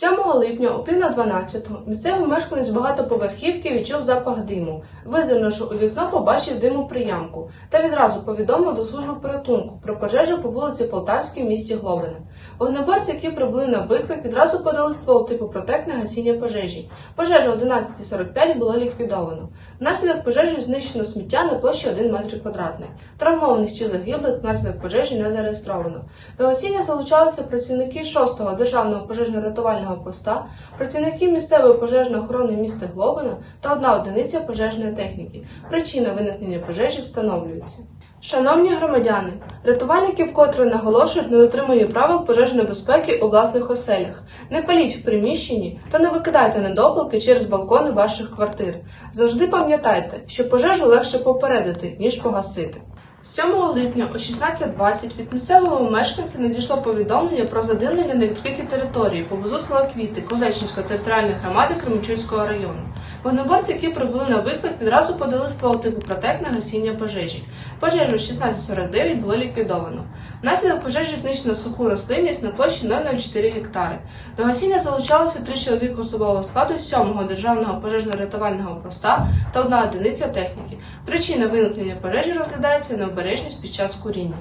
7 липня о пів на 12 місцевий мешканець багатоповерхівки відчув запах диму. Визирнувши у вікно, побачив диму приямку та відразу повідомив до служби порятунку про пожежу по вулиці Полтавській в місті Глобине. Вогнеборці, які прибули на виклик, відразу подали ствол типу протектне гасіння пожежі. Пожежа о 11.45 було ліквідовано. Внаслідок пожежі знищено сміття на площі 1 метр квадратний. Травмованих чи загиблих внаслідок пожежі не зареєстровано. До гасіння залучалися працівники 6-го державного пожежно-рятувального поста, працівники місцевої пожежної охорони міста Глобина та одна одиниця пожежної техніки. Причина виникнення пожежі встановлюється. Шановні громадяни, рятувальники вкотре наголошують на дотриманні правил пожежної безпеки у власних оселях. Не паліть в приміщенні та не викидайте недопалки через балкони ваших квартир. Завжди пам'ятайте, що пожежу легше попередити, ніж погасити. 7 липня о 16.20 від місцевого мешканця надійшло повідомлення про задимлення на відкритій території поблизу села Квіти Козельщинської територіальної громади Кременчуцького району. Вогнеборці, які прибули на виклик, відразу подали ствол типу протек на гасіння пожежі. Пожежу о 16.49 було ліквідовано. Внаслідок пожежі знищено суху рослинність на площі 0,04 гектари. До гасіння залучалося три чоловіки особового складу 7-го державного пожежно-рятувального поста та одна одиниця техніки. Причина виникнення пожежі розглядається необережність під час куріння.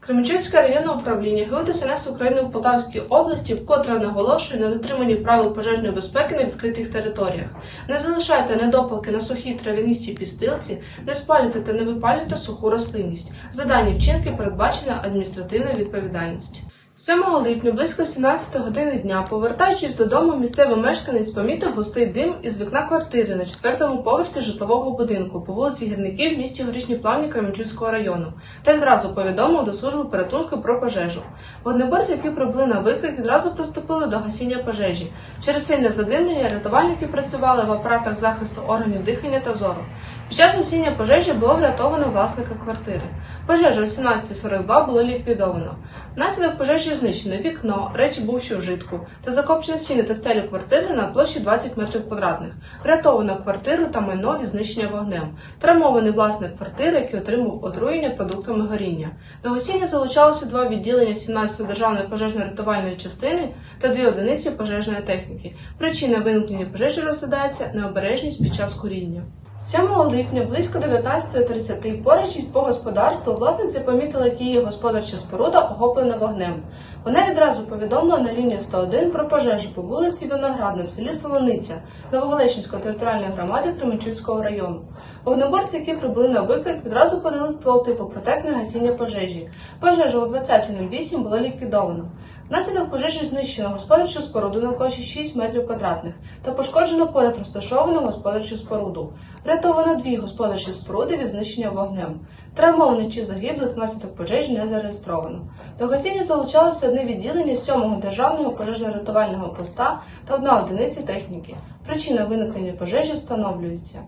Кременчуцьке районне управління ГУДСНС України в Полтавській області вкотре наголошує на дотриманні правил пожежної безпеки на відкритих територіях. Не залишайте недопалки на сухій травяністій пістилці, не спалюйте та не випалюйте суху рослинність. За дані вчинки передбачена адміністративна відповідальність. 7 липня близько 17 години дня, повертаючись додому, місцевий мешканець помітив густий дим із вікна квартири на четвертому поверсі житлового будинку по вулиці Гірників в місті Горішні Плавні Кременчуцького району та відразу повідомив до служби порятунку про пожежу. Вогнеборці, які прибули на виклик, відразу приступили до гасіння пожежі. Через сильне задимлення рятувальники працювали в апаратах захисту органів дихання та зору. Під час гасіння пожежі було врятовано власника квартири. Пожежа о 17.42 було ліквідовано. Внаслідок пожежі знищено вікно, речі бувші вжитку та закопчені стіни та стелю квартири на площі 20 метрів квадратних. Врятовано квартиру та майно від знищення вогнем. Травмований власник квартири, який отримав отруєння продуктами горіння. До гасіння залучалося два відділення 17-ї державної пожежно-рятувальної частини та дві одиниці пожежної техніки. Причина виникнення пожежі розглядається необережність під час куріння. 7 липня близько 19.30 поруч із по господарству власниця помітила, як її господарча споруда охоплена вогнем. Вона відразу повідомила на лінію 101 про пожежу по вулиці Виноградна в селі Солониця Новоголещинської територіальної громади Кременчуцького району. Вогнеборці, які прибули на виклик, відразу подали ствол типу протектне гасіння пожежі. Пожежу о 20.08 було ліквідовано. Внаслідок пожежі знищено господарчу споруду на площі 6 метрів квадратних та пошкоджено поряд розташовану господарчу споруду. Врятовано дві господарчі споруди від знищення вогнем. Травмованих чи загиблих внаслідок пожежі не зареєстровано. До гасіння залучалося одне відділення 7-го державного пожежно-рятувального поста та одна одиниця техніки. Причина виникнення пожежі встановлюється.